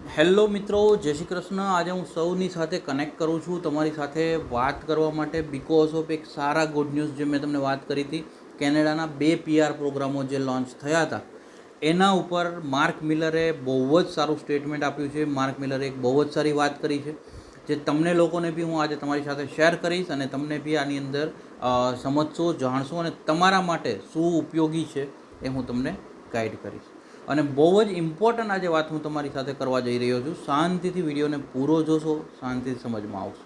Hello મિત્રો, જય શ્રી કૃષ્ણ. આજે હું સૌની સાથે કનેક્ટ કરું છું તમારી સાથે વાત કરવા માટે બિકોઝ ઓફ એક સારા ગુડ ન્યૂઝ જે મેં તમને વાત કરી હતી. કેનેડાના બે પીઆર પ્રોગ્રામો જે લોન્ચ થયા હતા. એના ઉપર માર્ક મિલરે બહુ જ સારું સ્ટેટમેન્ટ આપ્યું છે. માર્ક મિલરે એક બહુ જ સારી વાત કરી છે, જે તમને લોકોને બી હું આજે તમારી સાથે શેર કરીશ અને તમને બી આની અંદર સમજશો, જાણશો અને તમારા માટે શું ઉપયોગી છે એ હું તમને ગાઈડ કરીશ. અને બહુ જ ઇમ્પોર્ટન્ટ આજે વાત હું તમારી સાથે કરવા જઈ રહ્યો છું. શાંતિથી વિડીયોને પૂરો જોશો, શાંતિથી સમજમાં આવશે.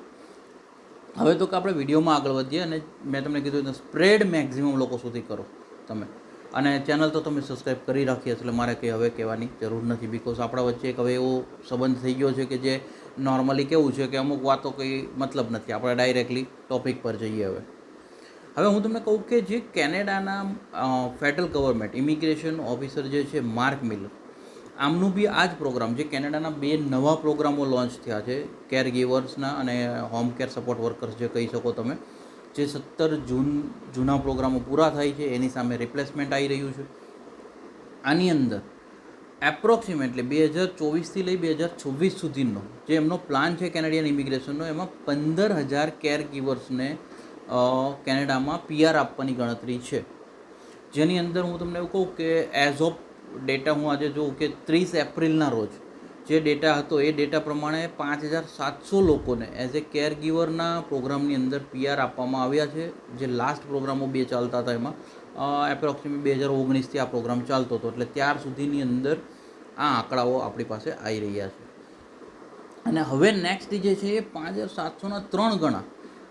હવે તો કે આપણે વિડીયોમાં આગળ વધીએ અને મેં તમને કીધું સ્પ્રેડ મેક્ઝિમમ લોકો સુધી કરો તમે. અને ચેનલ તો તમે સબસ્ક્રાઈબ કરી રાખી એટલે મારે કંઈ હવે કહેવાની જરૂર નથી. બિકોઝ આપણા વચ્ચે એક હવે એવો સંબંધ થઈ ગયો છે કે જે નોર્મલી કેવું છે કે અમુક વાતો કંઈ મતલબ નથી. આપણે ડાયરેક્ટલી ટોપિક પર જઈએ હવે. હવે હું તમને કહું કે જે કેનેડાના ફેડરલ ગવર્મેન્ટ, ઇમિગ્રેશન ઓફિસર જે છે, માર્ક મિલર, આમનું બી આ જ પ્રોગ્રામ જે કેનેડાના બે નવા પ્રોગ્રામો લોન્ચ થયા છે. કેર ગીવર્સના અને હોમ કેર સપોર્ટ વર્કર્સ જે કહી શકો તમે. જે સત્તર જૂન, જૂના પ્રોગ્રામો પૂરા થાય છે. એની સામે રિપ્લેસમેન્ટ આવી રહ્યું છે. આની અંદર એપ્રોક્સિમેટલી બે હજાર ચોવીસથી લઈ બે હજાર છવ્વીસ સુધીનો જે એમનો પ્લાન છે, કેનેડિયન ઇમિગ્રેશનનો, એમાં પંદર હજાર કેર ગીવર્સને કેનેડામાં પીઆર આપવાની ગણતરી છે. જેની અંદર હું તમને એવું કહું કે એઝ ઓફ ડેટા હું આજે જોઉં કે ત્રીસ એપ્રિલના રોજ જે ડેટા હતો એ ડેટા પ્રમાણે પાંચ હજાર સાતસો લોકોને એઝ એ કેર ગીવરના પ્રોગ્રામની અંદર પીઆર આપવામાં આવ્યા છે. જે લાસ્ટ પ્રોગ્રામો બે ચાલતા હતા એમાં. એપ્રોક્સિમેટ બે હજાર ઓગણીસથી આ પ્રોગ્રામ ચાલતો હતો. એટલે ત્યાર સુધીની અંદર આ આંકડાઓ આપણી પાસે આવી રહ્યા છે. અને હવે નેક્સ્ટ જે છે એ પાંચ હજાર સાતસોના ત્રણ ગણા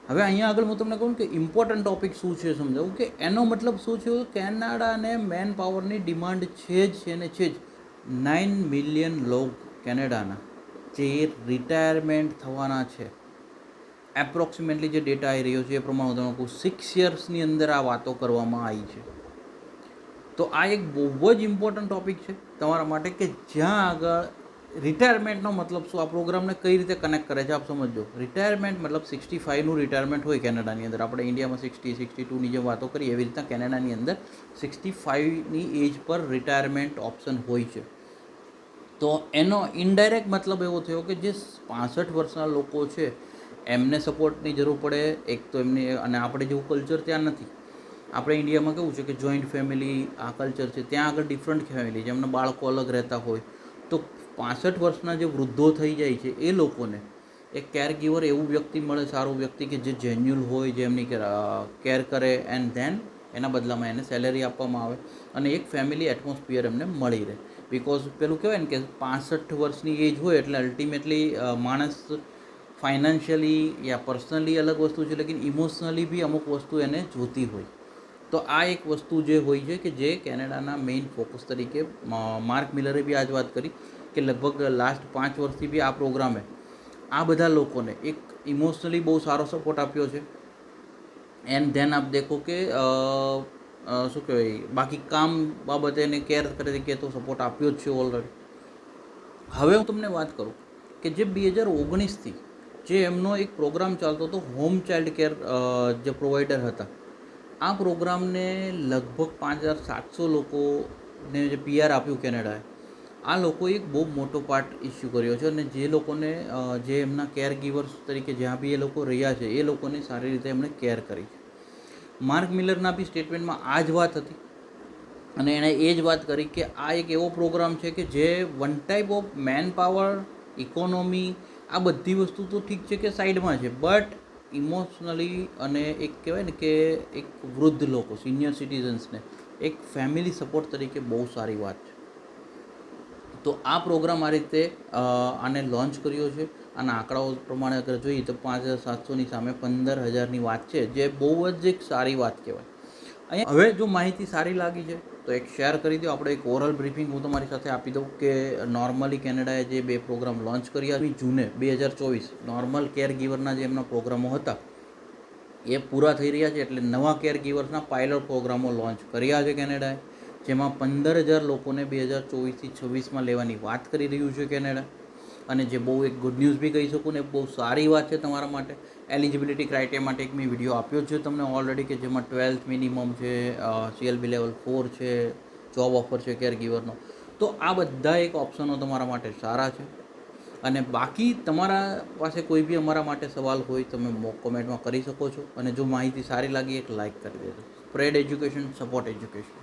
હવે અહીંયા આગળ હું તમને કહું કે ઇમ્પોર્ટન્ટ ટોપિક શું છે સમજાવું? કે એનો મતલબ શું છે? કેનેડાને મેન પાવરની ડિમાન્ડ છે જ છે ને છે જ. નાઇન મિલિયન લોક કેનેડાના જે રિટાયરમેન્ટ થવાના છે. એપ્રોક્સિમેટલી જે ડેટા આવી રહ્યો છે એ પ્રમાણે હું તમને કહું સિક્સ યર્સની અંદર આ વાતો કરવામાં આવી છે. તો આ એક બહુ જ ઇમ્પોર્ટન્ટ ટોપિક છે તમારા માટે કે જ્યાં આગળ રિટાયરમેન્ટનો મતલબ શું? આ પ્રોગ્રામને કઈ રીતે કનેક્ટ કરે છે? આપ સમજો રિટાયરમેન્ટ મતલબ સિક્સટી ફાઇવનું રિટાયરમેન્ટ હોય કેનેડાની અંદર. આપણે ઇન્ડિયામાં સિક્સટી સિક્સટી ટુની જે વાતો કરીએ, એવી રીતના કેનેડાની અંદર સિક્સટી ફાઇવની એજ પર રિટાયરમેન્ટ ઓપ્શન હોય છે. તો એનો ઇનડાયરેક્ટ મતલબ એવો થયો કે જે પાસઠ વર્ષના લોકો છે, એમને સપોર્ટની જરૂર પડે. એક તો એમની, અને આપણે જેવું કલ્ચર ત્યાં નથી. આપણે ઇન્ડિયામાં કેવું છે કે જોઈન્ટ ફેમિલી આ કલ્ચર છે. ત્યાં આગળ ડિફરન્ટ ફેમિલી જેમના બાળકો અલગ રહેતા હોય. તો પાસઠ વર્ષના જે વૃદ્ધો થઈ જાય છે, એ લોકોને એક કેર ગીવર એવું વ્યક્તિ મળે, સારું વ્યક્તિ કે જે જેન્યુઅલ હોય, જે એમની કેર કરે એન્ડ ધેન એના બદલામાં એને સેલેરી આપવામાં આવે અને એક ફેમિલી એટમોસ્ફિયર એમને મળી રહે. બિકોઝ પેલું કહેવાય ને કે પાસઠ વર્ષની એજ હોય એટલે અલ્ટિમેટલી માણસ ફાઇનાન્શિયલી યા પર્સનલી અલગ વસ્તુ છે, લેકિન ઇમોશનલી બી અમુક વસ્તુ એને જોતી હોય. તો આ એક વસ્તુ જે હોય છે કે જે કેનેડાના મેઇન ફોકસ તરીકે માર્ક મિલરે બી આજ વાત કરી કે લગભગ લાસ્ટ પાંચ વર્ષથી બી આ પ્રોગ્રામે આ બધા લોકોને એક ઇમોશનલી બહુ સારો સપોર્ટ આપ્યો છે. એન્ડ ધેન આપ દેખો કે શું કહેવાય, બાકી કામ બાબતે એને કેર તરીકે તો સપોર્ટ આપ્યો જ છે ઓલરેડી હવે હું તમને વાત કરું કે જે બે હજાર ઓગણીસથી જે એમનો એક પ્રોગ્રામ ચાલતો હતો હોમ ચાઇલ્ડ કેર જે પ્રોવાઈડર હતા આ પ્રોગ્રામને લગભગ પાંચ હજાર સાતસો લોકોને જે પીઆર આપ્યું કેનેડાએ, આ લોકોએ એક બહુ મોટો પાર્ટ ઇસ્યુ કર્યો છે અને જે લોકોને જે એમના કેર ગીવર્સ તરીકે જ્યાં બી એ લોકો રહ્યા છે, એ લોકોને સારી રીતે એમણે કેર કરી છે. માર્ક મિલરના બી સ્ટેટમેન્ટમાં આ જ વાત હતી અને એણે એ જ વાત કરી કે આ એક એવો પ્રોગ્રામ છે કે જે one type of manpower economy આ બધી વસ્તુ તો ઠીક છે કે સાઈડમાં છે બટ ઇમોશનલી અને એક કહેવાય ને કે એક વૃદ્ધ લોકો, સિનિયર સિટીઝન્સને એક ફેમિલી સપોર્ટ તરીકે બહુ સારી વાત છે. તો આ પ્રોગ્રામ આ રીતે આને લોન્ચ કર્યો છે. અને આંકડાઓ પ્રમાણે અગર જોઈએ તો પાંચ હજાર સાતસોની સામે પંદર હજારની વાત છે, જે બહુ જ એક સારી વાત કહેવાય. અહીંયા હવે જો માહિતી સારી લાગી છે તો એક શેર કરી દો. આપણે એક ઓરલ બ્રીફિંગ હું તમારી સાથે આપી દઉં કે નોર્મલી કેનેડાએ જે બે પ્રોગ્રામ લોન્ચ કર્યા જૂને, બે હજાર ચોવીસ નોર્મલ કેર ગીવરના જે એમના પ્રોગ્રામો હતા, એ પૂરા થઈ રહ્યા છે એટલે નવા કેર ગીવર્સના પાયલોટ પ્રોગ્રામો લોન્ચ કર્યા છે કેનેડાએ, જેમાં પંદર હજાર લોકોને બે હજાર ચોવીસથી છવ્વીસમાં લેવાની વાત કરી રહ્યું છે કેનેડા. અને જે બહુ એક ગુડ ન્યૂઝ બી કહી શકું ને, બહુ સારી વાત છે તમારા માટે. એલિજિબિલિટી ક્રાઇટેરિયા માટે એક મેં વીડિયો આપ્યો છે તમને ઓલરેડી કે જેમાં ટ્વેલ્થ મિનિમમ છે સીએલબી લેવલ ફોર છે જોબ ઓફર છે કેર ગીવરનો તો આ બધા એક ઓપ્શનો તમારા માટે સારા છે. અને બાકી તમારા પાસે કોઈ બી અમારા માટે સવાલ હોય તમે કોમેન્ટમાં કરી શકો છો. અને જો માહિતી સારી લાગી એક લાઇક કરી દેજો. Spread education support education